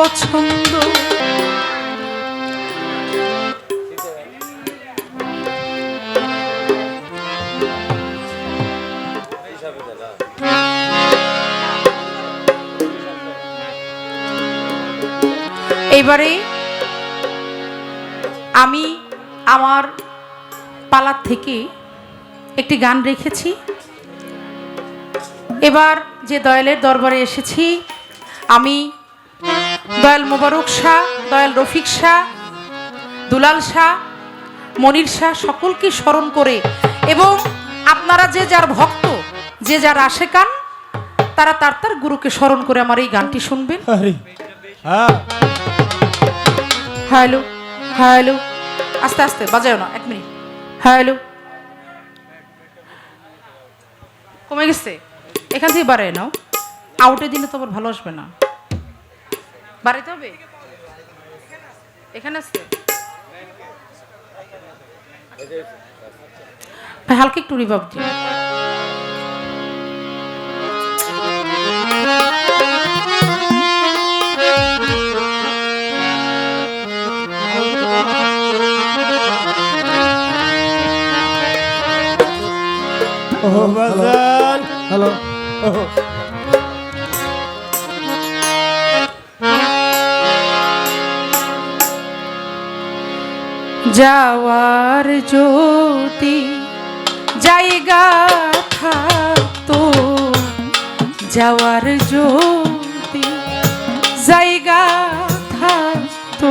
পছন্দ। এবারে আমি আমার পালার থেকে একটি গান রেখেছি। এবার যে দয়ালের দরবারে এসেছি, আমি দয়াল মোবারক শাহ দয়াল রফিক শাহ দুলাল শাহ মনির শাহ সকলকে স্মরণ করে এবং আপনারা যে যার ভক্ত যে যার আশেকান তারা তার তার গুরুকে স্মরণ করে আমার এই গানটি শুনবেন। হ্যাঁ হ্যালো হ্যালো আস্তে আস্তে বাজাও না এক মিনিট। হ্যালো। কমে গেছে? এখান থেকে বাড়ায় নাও। আউটে দিলে তো আবার ভালো আসবে না। বাড়াইতে হবে? এখানে আসতে? ভাই, হালকা একটু রিভাব দিন ও বাজান হ্যালো যাওয়ার যদি জায়গা থাকতো। যাওয়ার যদি জায়গা থাকতো।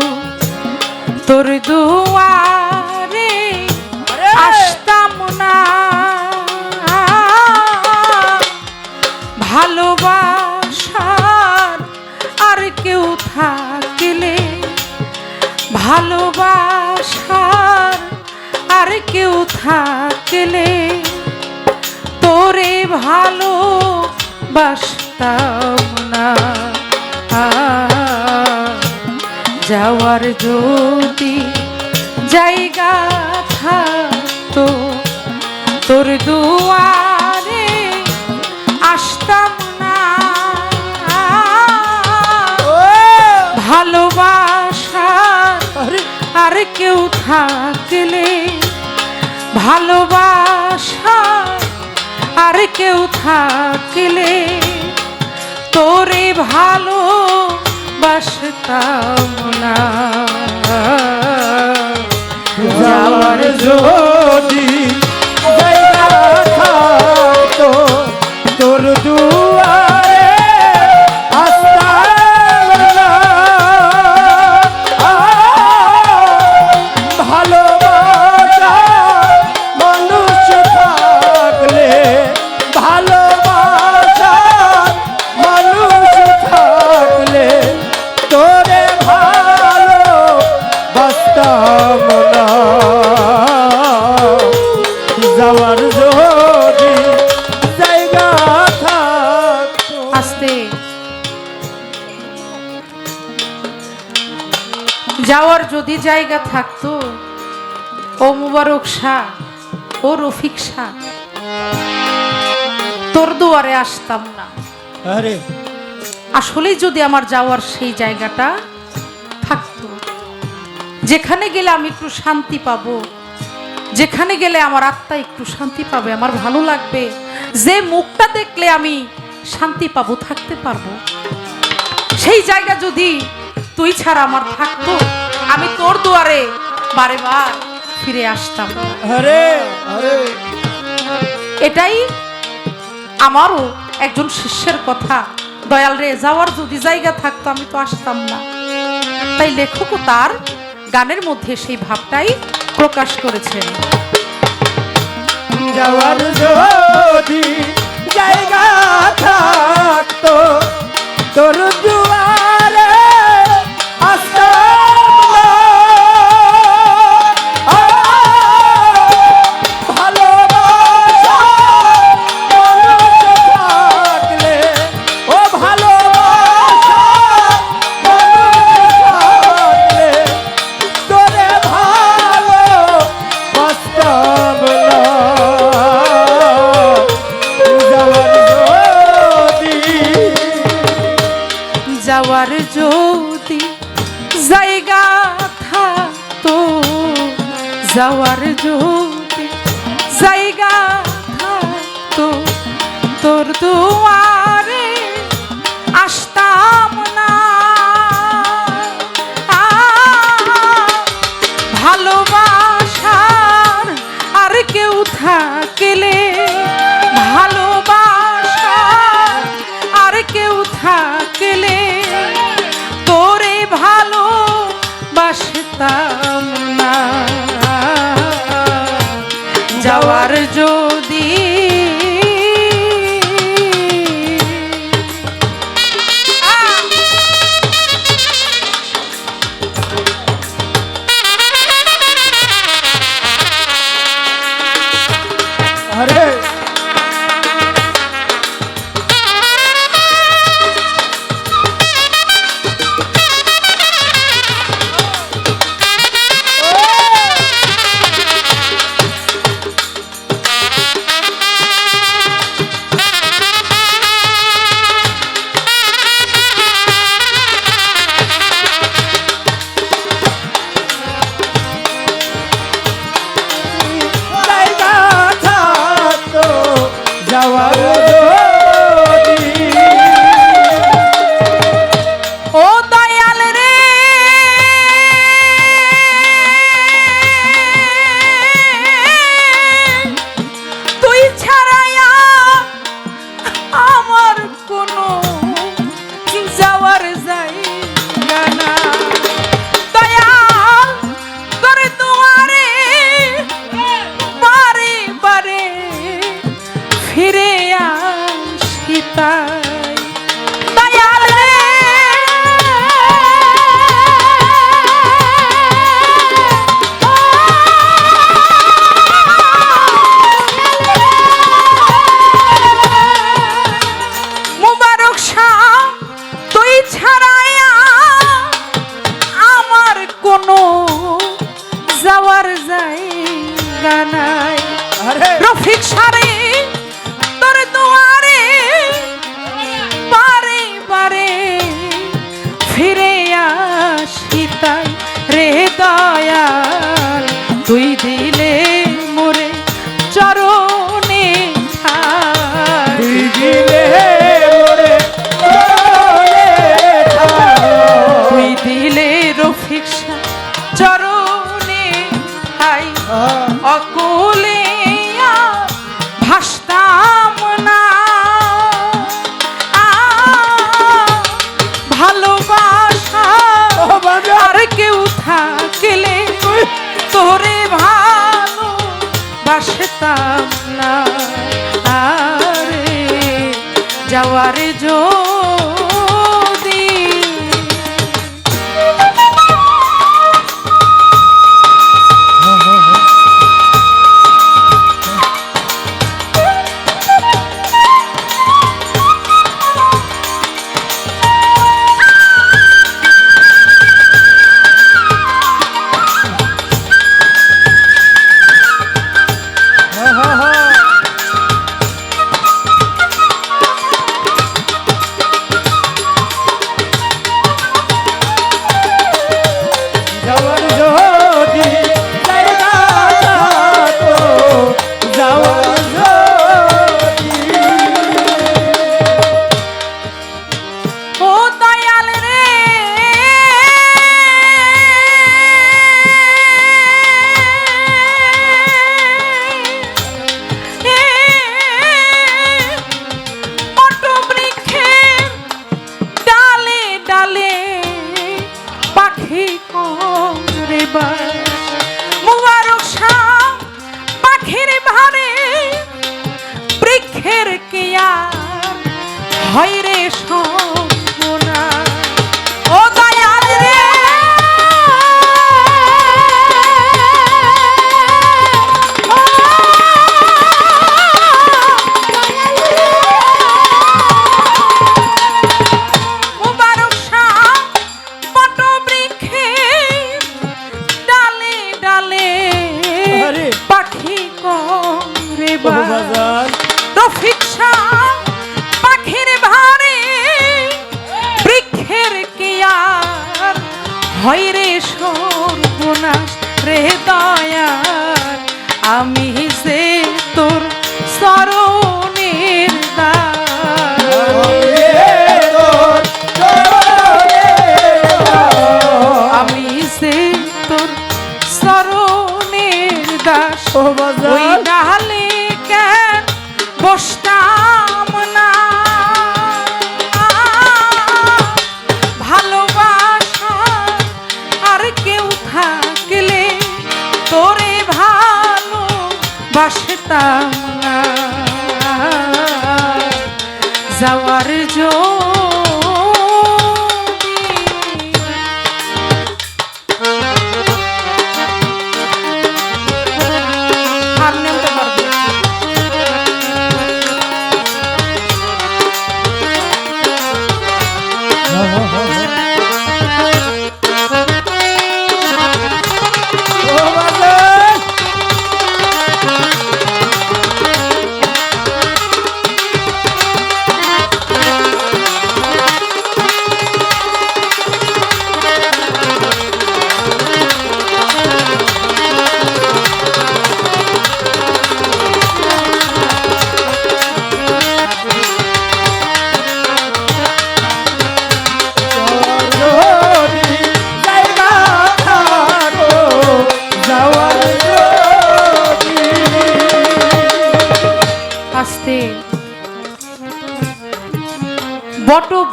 তোর দুয়ারে আসতাম না। ভালোবাসার আর কেউ থাকলে ভালোবাসার আর কেউ থাকলে তোরে ভালো বাসতাম না। যাওয়ার যদি জায়গা থাকতো, তোর দুয়ারে আসতাম থাকলে ভালোবাসা আর কেউ থাকলে তোরে ভালো বাসতাম না। যাওয়ার যদি তোর দুয়ারে শাহ ও রফিক শাহ তোর দুয়ারে আসতাম না। আরে। আসলেই যদি আমার যাওয়ার সেই জায়গাটা থাকতো। যেখানে গেলে আমি একটু শান্তি পাবো। যেখানে গেলে আমার আত্মা একটু শান্তি পাবে আমার ভালো লাগবে। যে মুখটা দেখলে আমি শান্তি পাবো থাকতে পারব। সেই জায়গা যদি তুই ছাড়া আমার থাকতো আমি তোর দুয়ারে বারে বার ফিরে আসতাম। এটাই আমারও একজন শিষ্যের কথা। দয়াল রে যাওয়ার যদি জায়গা থাকতো আমি তো আসতাম না। তাই লেখকও তার গানের মধ্যে সেই ভাবটাই প্রকাশ করেছেন। যাওয়ার যদি জায়গা থাকতো তোর যাওয়ার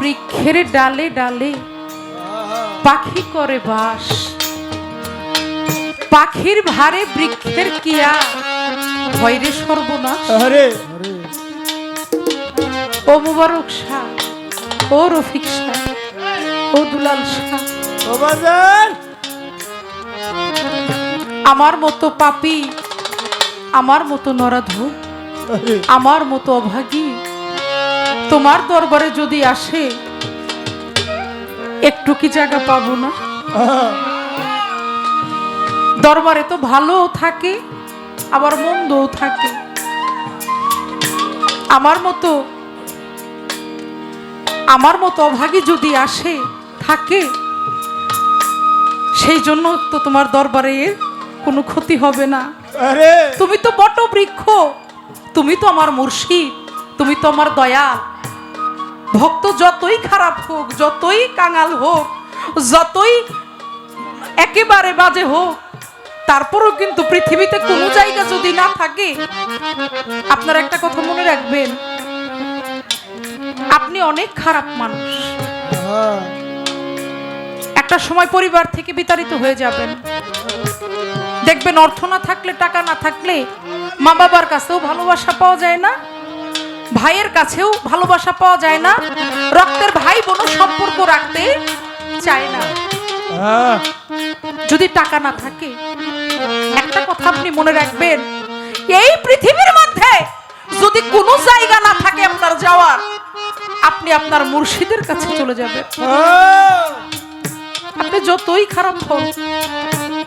বৃক্ষের ডালে ডালে পাখি করে বাস। পাখির ভারে বৃক্ষের কিয়া ভয়রে সর্বনাশ। ও মুবারক শাহ ও রফিক শাহ ও দুলাল শাহ। আমার মতো পাপি আমার মতো নরাধু আমার মতো অভাগী তোমার দরবারে যদি আসে একটু কি জায়গা পাবো না? দরবারে তো ভালোও থাকে আবার মন্দও থাকে। আমার মতো আমার মতো অভাগী যদি আসে থাকে সেই জন্য তো তোমার দরবারে কোনো ক্ষতি হবে না। তুমি তো বট বৃক্ষ তুমি তো আমার মুর্শিদ তুমি তো আমার দয়া ভক্ত যতই খারাপ হোক, যতই কাঙাল হোক, যতই একেবারে বাজে হোক, তারপরও কিন্তু পৃথিবীতে কোনো জায়গা যদি না থাকে, আপনার একটা কথা মনে রাখবেন, আপনি অনেক খারাপ মানুষ। একটা সময় পরিবার থেকে বিতাড়িত হয়ে যাবেন। দেখবেন অর্থ না থাকলে, টাকা না থাকলে মা বাবার কাছেও ভালোবাসা পাওয়া যায় না। ভাইয়ের কাছেও ভালোবাসা পাওয়া যায় না। রক্তের ভাই বোনও সম্পর্ক রাখতে চায় না। যদি টাকা না থাকে একটা কথা আপনি মনে রাখবেন এই পৃথিবীর মধ্যে যদি কোনো জায়গা না থাকে আপনার যাওয়ার আপনি আপনার মুর্শিদের কাছে চলে যাবেন। আপনি যতই খারাপ হন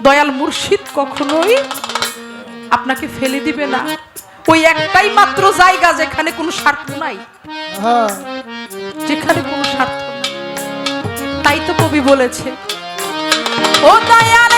দয়াল মুর্শিদ কখনোই আপনাকে ফেলে দিবে না। ওই একটাই মাত্র জায়গা যেখানে কোনো স্বার্থ নাই। যেখানে কোনো স্বার্থ নাই। তাই তো কবি বলেছে ও দয়াল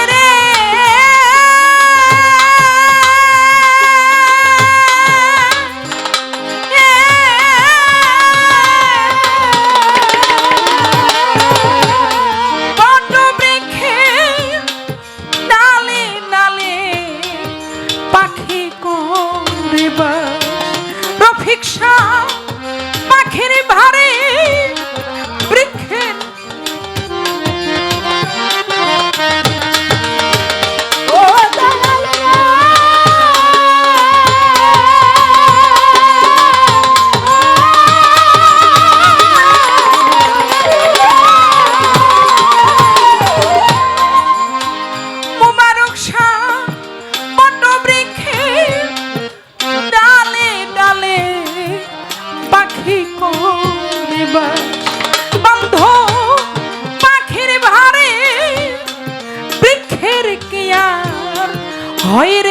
হয়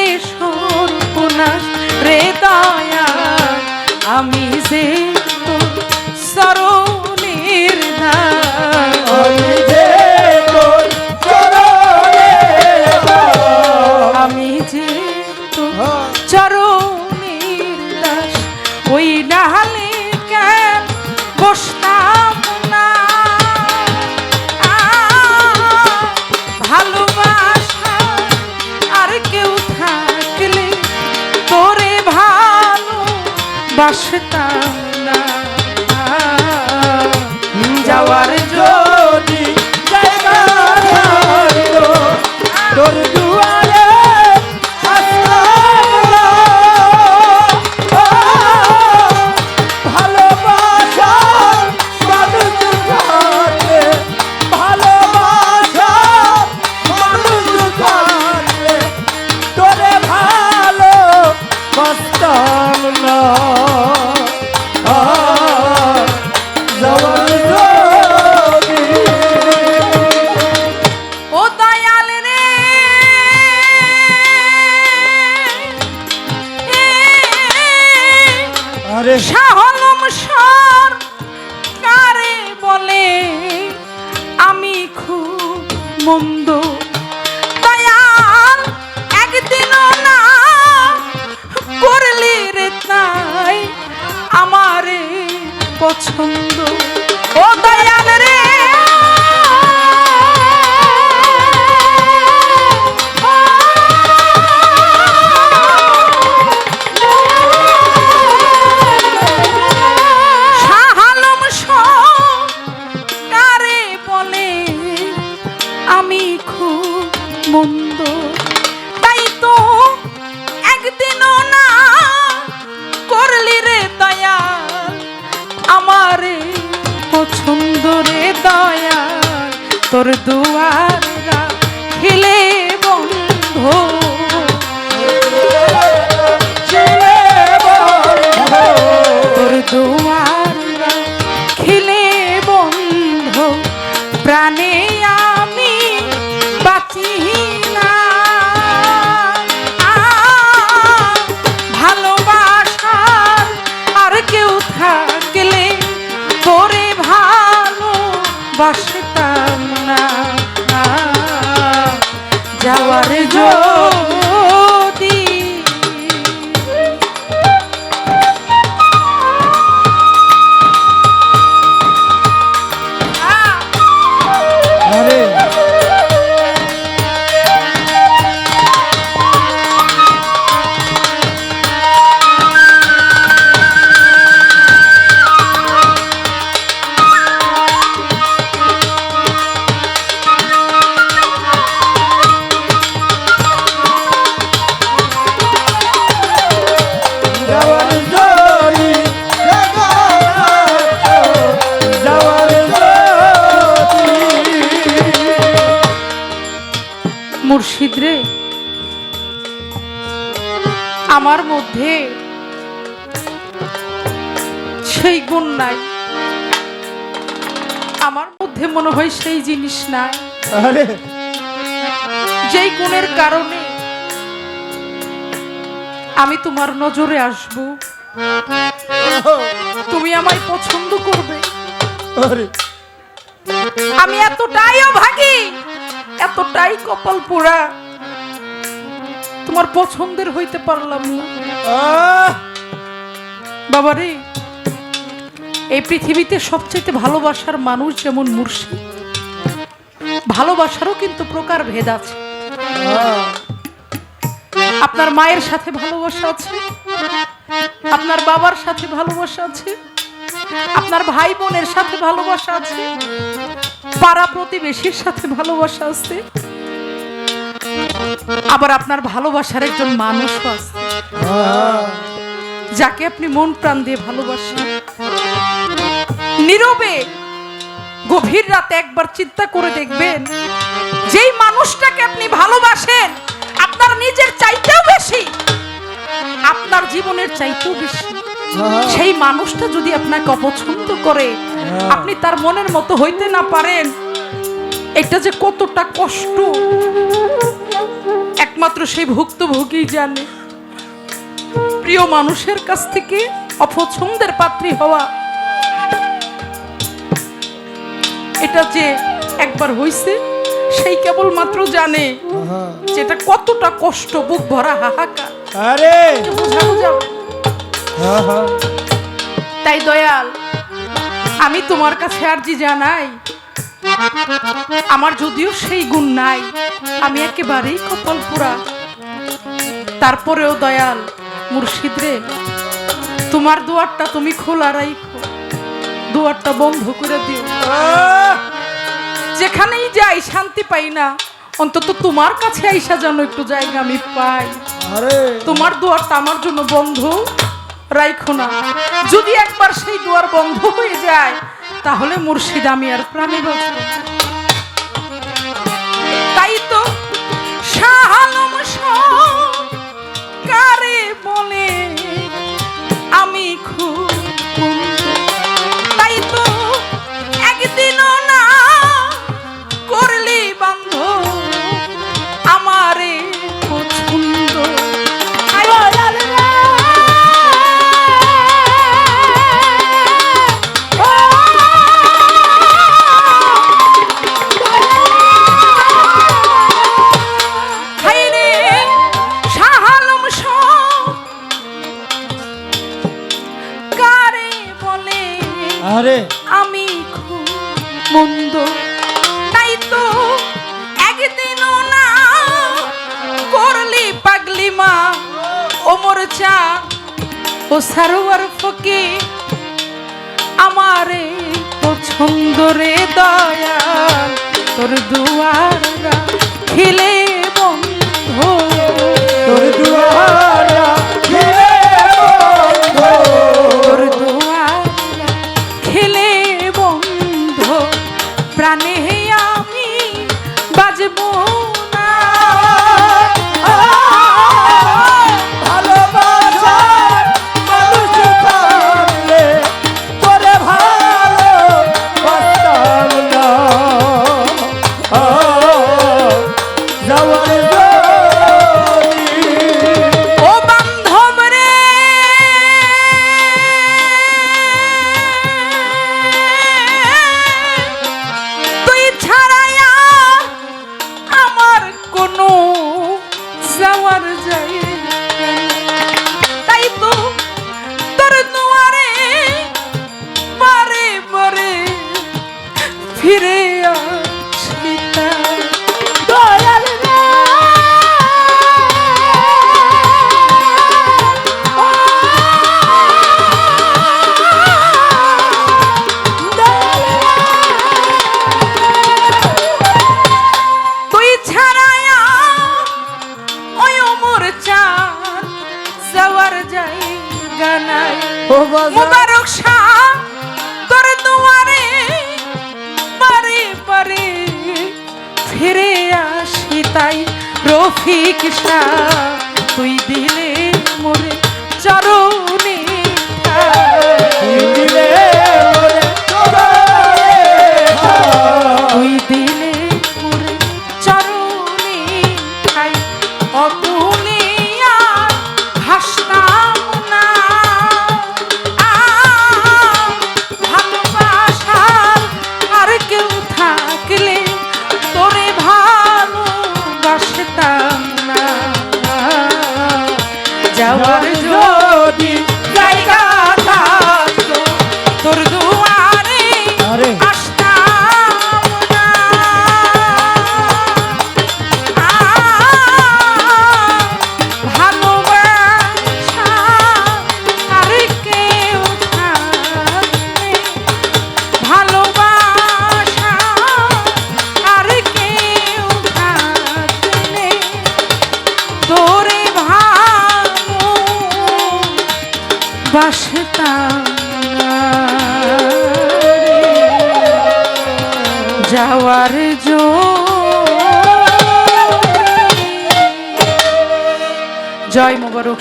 বাসতাম না। যাওয়ার আরে শাহলম সর কারে বলে, আমি খুব মন্দ দয়াল একদিন না করলি রে তাই আমারে পছন্দ। ও দয়াল রে তোর দুয়ার খিলে বন্ধ। আমার মধ্যে মনে হয় সেই জিনিস নাই। আরে। যেই গুণের কারণে আমি তোমার নজরে আসব। তুমি আমায় পছন্দ করবে। আমি এতটাইও ভাগি এতটাই কপাল পোড়া। তোমার পছন্দের হইতে পারলাম না। বাবারে এই পৃথিবীতে সবচেয়ে ভালোবাসার মানুষ যেমন মুর্শিদ, ভালোবাসারও কিন্তু প্রকার ভেদ আছে। আপনার মায়ের সাথে ভালোবাসা আছে, আপনার বাবার সাথে ভালোবাসা আছে, আপনার ভাই বোনের সাথে ভালোবাসা আছে, পাড়া প্রতিবেশীর সাথে ভালোবাসা আছে, আবার আপনার ভালোবাসার একজন মানুষও আছে, যাকে আপনি মন প্রাণ দিয়ে ভালোবাসেন। নীরবে গভীর রাতে একবার চিন্তা করে দেখবেন যেই মানুষটাকে আপনি ভালোবাসেন আপনার নিজের চাইতেও বেশি আপনার জীবনের চাইতেও বেশি। সেই মানুষটা যদি আপনাকে অপছন্দ করে আপনি তার মনের মতো হইতে না পারেন এটা যে কতটা কষ্ট। একমাত্র সেই ভুক্তভোগী জানে। প্রিয় মানুষের কাছ থেকে অপছন্দের পাত্রী হওয়া এটা যে একবার হইছে সেই কেবলমাত্র জানে আহা, যেটা কতটা কষ্ট বুক ভরা হাহাকার। আরে! তাই দয়াল আমি তোমার কাছে আর জি জানাই আমার যদিও সেই গুণ নাই আমি একেবারেই কপাল পুরা। তারপরেও দয়াল মুর্শিদ রে তোমার দুয়ারটা তুমি খোলা রাইখো। দুয়ারটা বন্ধ করে দিও। যেখানেই যাই শান্তি পাই না। অন্তত তোমার কাছে আইসা যেন একটু জায়গা আমি পাই। আরে। তোমার দুয়ারটা আমার জন্য বন্ধ। রাইখো না। যদি একবার সেই দুয়ার বন্ধ হয়ে যায় তাহলে মুর্শিদ আমি আর প্রাণী বাঁচব ওমর চা ও সারোয়ার ফকি আমারে পছন্দ রে দয়াল, তোর দুয়ার খিলে বন্ধ তোর দুয়ারা চাঁদ যাওয়ার জায়গা নাই। ও মুবারক শাহ তোর দুয়ারে পারে পারে ফিরে আসি তাই। রফিক শাহ তুই দিলে যদি জায়গা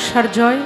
জয় জয়